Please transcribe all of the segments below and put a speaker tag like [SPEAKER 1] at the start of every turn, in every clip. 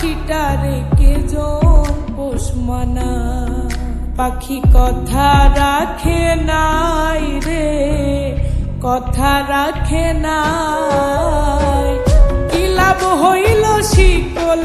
[SPEAKER 1] পাখিটা রেখে জোর পোষ মানা। পাখি কথা রাখে নাই রে, কথা রাখে নাই। কি লাভ হইল শিকল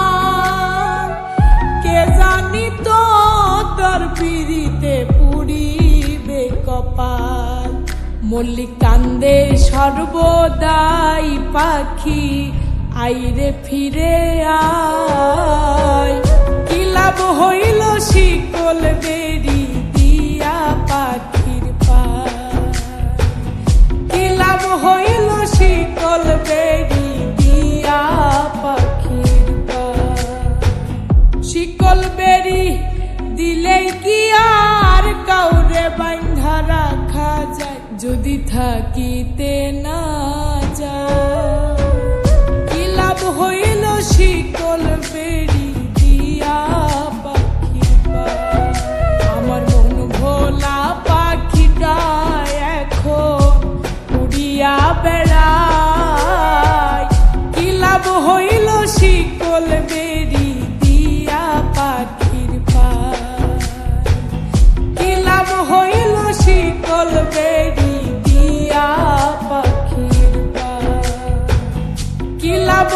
[SPEAKER 1] মল্লিক কান্দে সর্বদাই পাখি, আইরে ফিরে আয়। কি লাভ হইল শিকল বেরি দিয়া পাখির পায়? কি লাভ হইল শীতল বেরি দিয়া পাখির পায়। শিকল বেরি দিলেই কি আর কাউরে বান্ধা রাখা যায়? যদি থাকিতে না যায়